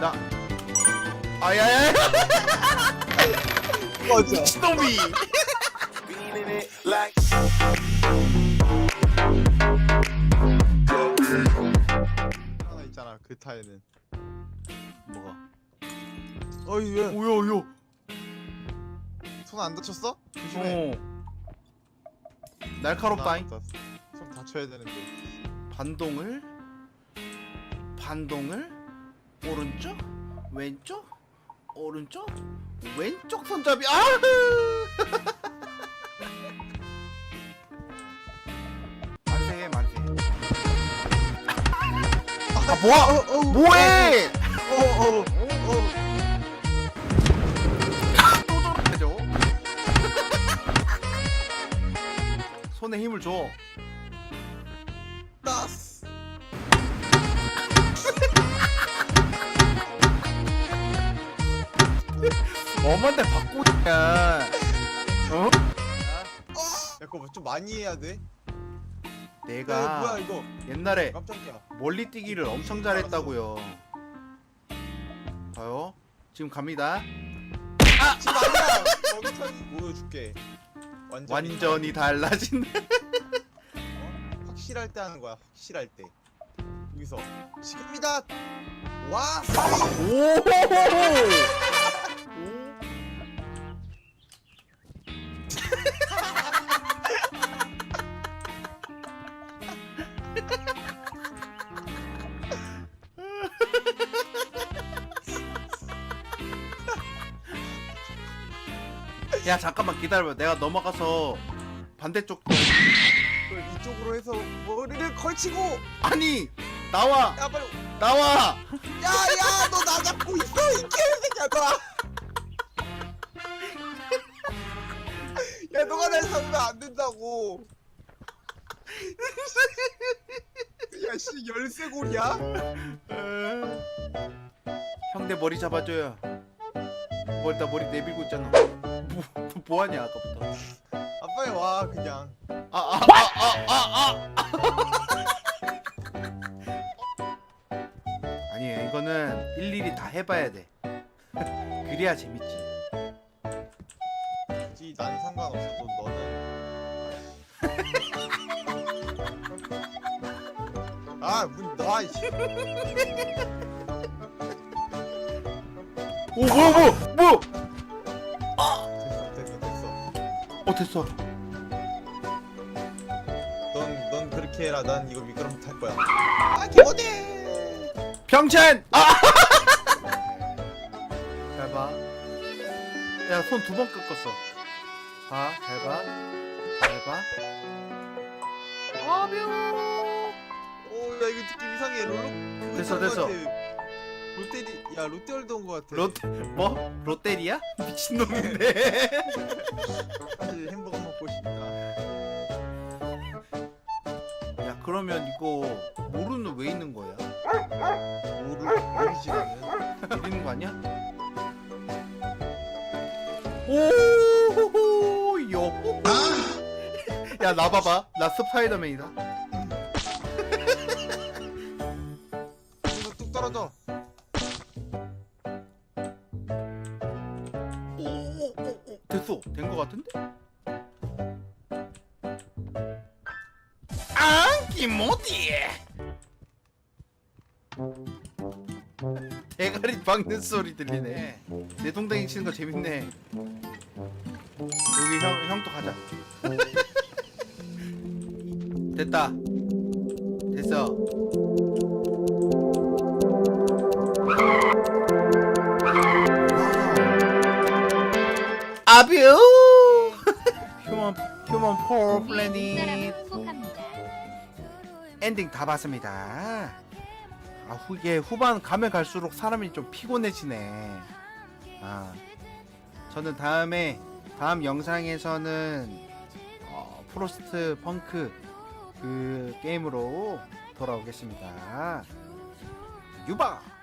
나. 아야야 맞아 미친놈이. 하나 있잖아 그 타에는. 뭐가? 어이 왜? 오야 야 손 안 다쳤어? 조심해. 어. 날카롭다잉. 손 다쳐야 되는데. 반동을 반동을 오른쪽 왼쪽 오른쪽 왼쪽 손잡이. 아 만세 만세 아 뭐야 뭐해? 어어어 어. 또 저러죠? 손에 힘을 줘 엄한테 받고 야 어? 야 그거 좀 많이 해야 돼. 내가 야, 뭐야 이거? 옛날에 깜짝이야. 멀리 뛰기를 엄청 잘했다고요. 봐요. 지금 갑니다. 지금 아니야. 거기서 보여줄게. 완전 완전히 달라진. 어? 확실할 때 하는 거야. 확실할 때. 여기서 지금입니다. 와 사이. 오. 야 잠깐만 기다려봐. 내가 넘어가서 반대쪽 그걸 이쪽으로 해서 머리를 걸치고. 아니 나와 야 빨리. 나와. 야야 너 나 잡고 있어 이 개새끼야 너. 야 너가 날 잡으면 안 된다고. 야씨 열쇠고리야? 형내 머리 잡아줘요. 뭘나 머리 내밀고 있잖아. 뭐, 뭐 하냐 아까부터. 아 빨리 와 그냥. 아아아아 아 아. 아니 이거는 일일이 다 해봐야 돼. 그래야 재밌지. 굳이 난 상관없어도 너는. 아문 놔. 이씨. 오 뭐야 뭐야 뭐야? 어 됐어. 넌 넌 그렇게 해라. 난 이거 미끄럼 탈 거야. 아 기본해. 병찬. 아. 잘 봐. 야 손 두 번 꺾었어. 봐, 잘 봐. 잘 봐. 아뮤. 오야 이거 느낌 이상해. 롤로. 됐어, 됐어. 롯데리 야 롯데월드 온 거 같아. 롯 뭐? 롯데리아? 미친놈인데. 사실 햄버거 먹고 싶다. 야 그러면 이거 모루는 왜 있는 거야? 모르 모르지 나는. 있는 거 아니야? 오호호 요. 야나 봐봐 나 스파이더맨이다. 이거 뚝 떨어져. 됐어 된 거 같은데? 아 김모디 대가리 박는 소리 들리네. 내 동댕이 치는 거 재밌네. 여기 형 형도 가자. 됐다. 됐어 아뷰 휴먼 휴먼 포 플래닛. 엔딩 다 봤습니다. 아, 후, 이게 후반 가면 갈수록 사람이 좀 피곤해지네. 아, 저는 다음에 다음 영상에서는 어, 프로스트 펑크 그 게임으로 돌아오겠습니다. 유바.